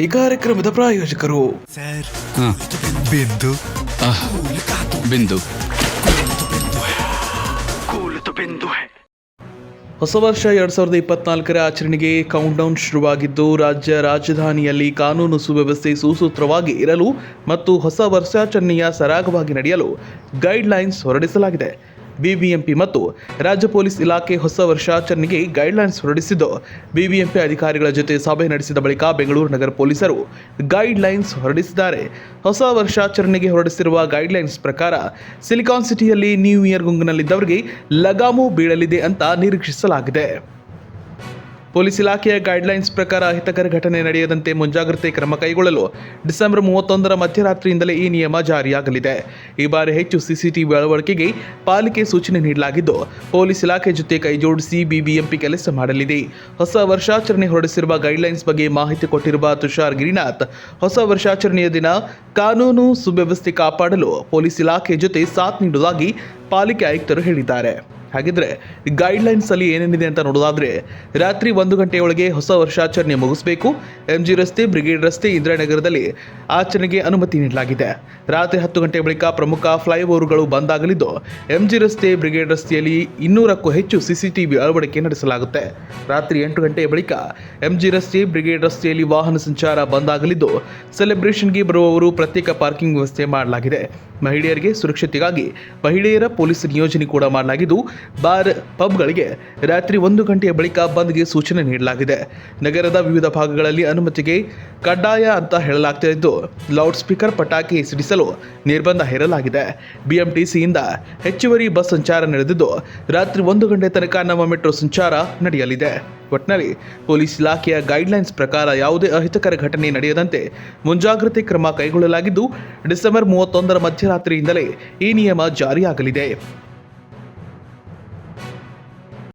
ಈ ಕಾರ್ಯಕ್ರಮದ ಪ್ರಾಯೋಜಕರು. ಬಿಂದು. ಬಿಂದು. ಹೊಸ ವರ್ಷ ಎರಡ್ ಸಾವಿರದ ಇಪ್ಪತ್ನಾಲ್ಕರ ಆಚರಣೆಗೆ ಕೌಂಟ್ಡೌನ್ ಶುರುವಾಗಿದ್ದು ರಾಜ್ಯ ರಾಜಧಾನಿಯಲ್ಲಿ ಕಾನೂನು ಸುವ್ಯವಸ್ಥೆ ಸುಸೂತ್ರವಾಗಿ ಇರಲು ಮತ್ತು ಹೊಸ ವರ್ಷಾಚರಣೆಯ ಸರಾಗವಾಗಿ ನಡೆಯಲು ಗೈಡ್ಲೈನ್ಸ್ ಹೊರಡಿಸಲಾಗಿದೆ. ಬಿಬಿಎಂಪಿ ಮತ್ತು ರಾಜ್ಯ ಪೊಲೀಸ್ ಇಲಾಖೆ ಹೊಸ ವರ್ಷಾಚರಣೆಗೆ ಗೈಡ್ಲೈನ್ಸ್ ಹೊರಡಿಸಿದ್ದು. ಬಿಬಿಎಂಪಿ ಅಧಿಕಾರಿಗಳ ಜೊತೆ ಸಭೆ ನಡೆಸಿದ ಬಳಿಕ ಬೆಂಗಳೂರು ನಗರ ಪೊಲೀಸರು ಗೈಡ್ಲೈನ್ಸ್ ಹೊರಡಿಸಿದ್ದಾರೆ. ಹೊಸ ವರ್ಷಾಚರಣೆಗೆ ಹೊರಡಿಸಿರುವ ಗೈಡ್ಲೈನ್ಸ್ ಪ್ರಕಾರ, ಸಿಲಿಕಾನ್ ಸಿಟಿಯಲ್ಲಿ ನ್ಯೂ ಇಯರ್ ಗುಂಗಿನಲ್ಲಿದ್ದವರಿಗೆ ಲಗಾಮು ಬೀಳಲಿದೆ ಅಂತ ನಿರೀಕ್ಷಿಸಲಾಗಿದೆ. ಪೊಲೀಸ್ ಇಲಾಖೆಯ ಗೈಡ್ಲೈನ್ಸ್ ಪ್ರಕಾರ ಅಹಿತಕರ ಘಟನೆ ನಡೆಯದಂತೆ ಮುಂಜಾಗ್ರತೆ ಕ್ರಮ ಕೈಗೊಳ್ಳಲು ಡಿಸೆಂಬರ್ ಮೂವತ್ತೊಂದರ ಮಧ್ಯರಾತ್ರಿಯಿಂದಲೇ ಈ ನಿಯಮ ಜಾರಿಯಾಗಲಿದೆ. ಈ ಬಾರಿ ಹೆಚ್ಚು ಸಿಸಿಟಿವಿ ಅಳವಡಿಕೆಗೆ ಪಾಲಿಕೆ ಸೂಚನೆ ನೀಡಲಾಗಿದ್ದು, ಪೊಲೀಸ್ ಇಲಾಖೆ ಜೊತೆ ಕೈಜೋಡಿಸಿ ಬಿಬಿಎಂಪಿ ಕೆಲಸ ಮಾಡಲಿದೆ. ಹೊಸ ವರ್ಷಾಚರಣೆ ಹೊರಡಿಸಿರುವ ಗೈಡ್ಲೈನ್ಸ್ ಬಗ್ಗೆ ಮಾಹಿತಿ ಕೊಟ್ಟಿರುವ ತುಷಾರ್ ಗಿರಿನಾಥ್, ಹೊಸ ವರ್ಷಾಚರಣೆಯ ದಿನ ಕಾನೂನು ಸುವ್ಯವಸ್ಥೆ ಕಾಪಾಡಲು ಪೊಲೀಸ್ ಇಲಾಖೆ ಜೊತೆ ಸಾಥ್ ನೀಡುವುದಾಗಿ ಪಾಲಿಕೆ ಆಯುಕ್ತರು ಹೇಳಿದ್ದಾರೆ. ಹಾಗಿದ್ರೆ ಗೈಡ್ಲೈನ್ಸ್ ಅಲ್ಲಿ ಏನೇನಿದೆ ಅಂತ ನೋಡೋದಾದ್ರೆ, ರಾತ್ರಿ ಒಂದು ಗಂಟೆಯೊಳಗೆ ಹೊಸ ವರ್ಷಾಚರಣೆ ಮುಗಿಸಬೇಕು. ಎಂಜಿ ರಸ್ತೆ ಬ್ರಿಗೇಡ್ ರಸ್ತೆ, ಇಂದಿರಾನಗರದಲ್ಲಿ ಆಚರಣೆಗೆ ಅನುಮತಿ ನೀಡಲಾಗಿದೆ. ರಾತ್ರಿ ಹತ್ತು ಗಂಟೆ ಬಳಿಕ ಪ್ರಮುಖ ಫ್ಲೈಓವರ್ಗಳು ಬಂದಾಗಲಿದ್ದು ಎಂಜಿ ರಸ್ತೆ ಬ್ರಿಗೇಡ್ ರಸ್ತೆಯಲ್ಲಿ ಇನ್ನೂರಕ್ಕೂ ಹೆಚ್ಚು ಸಿಸಿಟಿವಿ ಅಳವಡಿಕೆ ನಡೆಸಲಾಗುತ್ತೆ. ರಾತ್ರಿ ಎಂಟು ಗಂಟೆಯ ಬಳಿಕ ಎಂಜಿ ರಸ್ತೆ ಬ್ರಿಗೇಡ್ ರಸ್ತೆಯಲ್ಲಿ ವಾಹನ ಸಂಚಾರ ಬಂದಾಗಲಿದ್ದು ಸೆಲೆಬ್ರೇಷನ್ಗೆ ಬರುವವರು ಪ್ರತ್ಯೇಕ ಪಾರ್ಕಿಂಗ್ ವ್ಯವಸ್ಥೆ ಮಾಡಲಾಗಿದೆ. ಮಹಿಳೆಯರಿಗೆ ಸುರಕ್ಷತೆಗಾಗಿ ಮಹಿಳೆಯರ ಪೊಲೀಸ್ ನಿಯೋಜನೆ ಕೂಡ ಮಾಡಲಾಗಿದ್ದು ಬಾರ್ ಪಬ್ಗಳಿಗೆ ರಾತ್ರಿ ಒಂದು ಗಂಟೆಯ ಬಳಿಕ ಬಂದ್ಗೆ ಸೂಚನೆ ನೀಡಲಾಗಿದೆ. ನಗರದ ವಿವಿಧ ಭಾಗಗಳಲ್ಲಿ ಅನುಮತಿಗೆ ಕಡ್ಡಾಯ ಅಂತ ಹೇಳಲಾಗ್ತಿದ್ದು. ಲೌಡ್ ಸ್ಪೀಕರ್ ಪಟಾಕಿ ಸಿಡಿಸಲು ನಿರ್ಬಂಧ ಹೇರಲಾಗಿದೆ. ಬಿಎಂಟಿಸಿಯಿಂದ ಹೆಚ್ಚುವರಿ ಬಸ್ ಸಂಚಾರ ನಡೆದಿದ್ದು, ರಾತ್ರಿ ಒಂದು ಗಂಟೆ ತನಕ ನಮ್ಮ ಮೆಟ್ರೋ ಸಂಚಾರ ನಡೆಯಲಿದೆ. ಒಟ್ನಲ್ಲಿ ಪೊಲೀಸ್ ಇಲಾಖೆಯ ಗೈಡ್ಲೈನ್ಸ್ ಪ್ರಕಾರ ಯಾವುದೇ ಅಹಿತಕರ ಘಟನೆ ನಡೆಯದಂತೆ ಮುಂಜಾಗ್ರತೆ ಕ್ರಮ ಕೈಗೊಳ್ಳಲಾಗಿದ್ದು, ಡಿಸೆಂಬರ್ ಮೂವತ್ತೊಂದರ ಮಧ್ಯರಾತ್ರಿಯಿಂದಲೇ ಈ ನಿಯಮ ಜಾರಿಯಾಗಲಿದೆ.